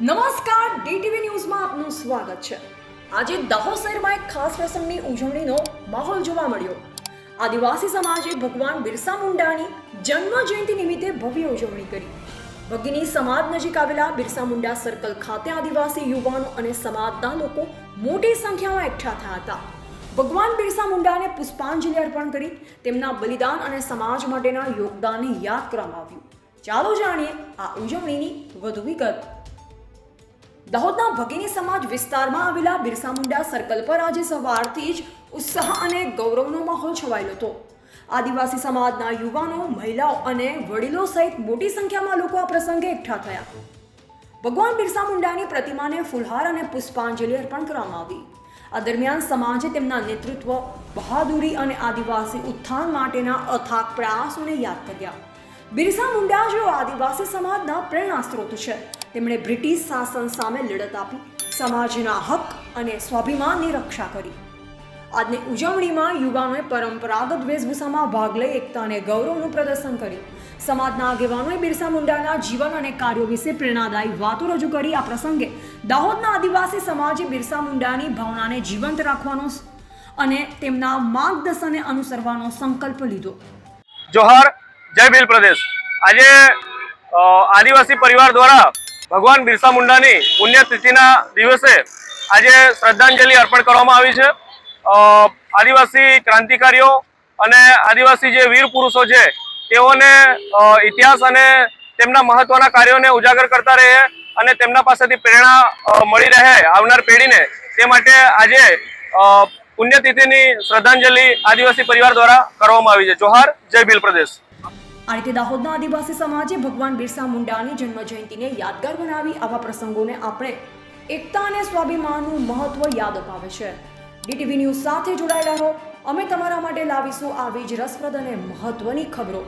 નમસ્કાર, ડીટીવી ન્યૂઝમાં આપનું સ્વાગત છે. આજે દાહોદ શહેરમાં એક ખાસ પ્રસંગની ઉજવણીનો માહોલ જોવા મળ્યો. આદિવાસી સમાજે ભગવાન બિરસા મુંડાની જન્મ જયંતિ નિમિત્તે ભવ્ય ઉજવણી કરી. ભગીની સમાજ નજીક આવેલા બિરસા મુંડા સર્કલ ખાતે આદિવાસી યુવાનો અને સમાજના લોકો મોટી સંખ્યામાં એકઠા થયા હતા. ભગવાન બિરસા મુંડાને પુષ્પાંજલિ અર્પણ કરી તેમના બલિદાન અને સમાજ માટેના યોગદાનને યાદ કરવામાં આવ્યું. ચાલો જાણીએ આ ઉજવણીની વધુ વિગત. દાહોદના ભગીની સમાજ વિસ્તારમાં આવેલા બિરસા મુંડા સર્કલ પર આજે સવારથી જ ઉત્સાહ અને ગૌરવનો માહોલ છવાયેલો હતો. આદિવાસી સમાજના યુવાનો, મહિલાઓ અને વડીલો સહિત મોટી સંખ્યામાં લોકો આ પ્રસંગે એકઠા થયા. ભગવાન બિરસા મુંડાની પ્રતિમાને ફુલહાર અને પુષ્પાંજલિ અર્પણ કરવામાં આવી. આ દરમિયાન સમાજે તેમના નેતૃત્વ, બહાદુરી અને આદિવાસી ઉત્થાન માટેના અથાગ પ્રયાસોને યાદ કર્યા. બિરસા મુંડા જેઓ આદિવાસી સમાજના પ્રેરણા સ્ત્રોત છે. તેમણે બ્રિટિશ શાસન સામે લડત આપી, સમાજના હક અને સ્વાભિમાનની રક્ષા કરી. આજની ઉજવણીમાં યુવાનોએ પરંપરાગત વેશભૂષામાં ભાગ લઈ એકતા અને ગૌરવનું પ્રદર્શન કર્યું. સમાજના આગેવાનોએ બિરસા મુંડાના જીવન અને કાર્યો વિશે પ્રેરણાદાયી વાતો રજૂ કરી. આ પ્રસંગે દાહોદના આદિવાસી સમાજે બિરસા મુંડાની ભાવનાને જીવંત રાખવાનો અને તેમના માર્ગદર્શનને અનુસરવાનો સંકલ્પ લીધો. જોહાર જય ભીલ પ્રદેશ. આજે આદિવાસી પરિવાર દ્વારા ભગવાન બિરસા મુંડાની પુણ્યતિથિના દિવસે આજે શ્રદ્ધાંજલિ અર્પણ કરવામાં આવી છે. આદિવાસી ક્રાંતિકારીઓ અને આદિવાસી જે વીર પુરુષો છે, તેઓને ઇતિહાસ અને તેમના મહત્વના કાર્યોને ઉજાગર કરતા રહે અને તેમના પાસેથી પ્રેરણા મળી રહે આવનાર પેઢીને, તે માટે આજે પુણ્યતિથિની શ્રદ્ધાંજલિ આદિવાસી પરિવાર દ્વારા કરવામાં આવી છે. જોહાર, જય ભીલ પ્રદેશ. આ રીતે દાહોદના આદિવાસી સમાજે ભગવાન બિરસા મુંડાની જન્મ જયંતિને યાદગાર બનાવી આવા પ્રસંગોને આપણે એકતા અને સ્વાભિમાનનું મહત્વ યાદ અપાવે છે. ડીટીવી ન્યૂઝ સાથે જોડાયેલા રહો. અમે તમારા માટે લાવીશું આવી જ રસપ્રદ અને મહત્વની ખબરો.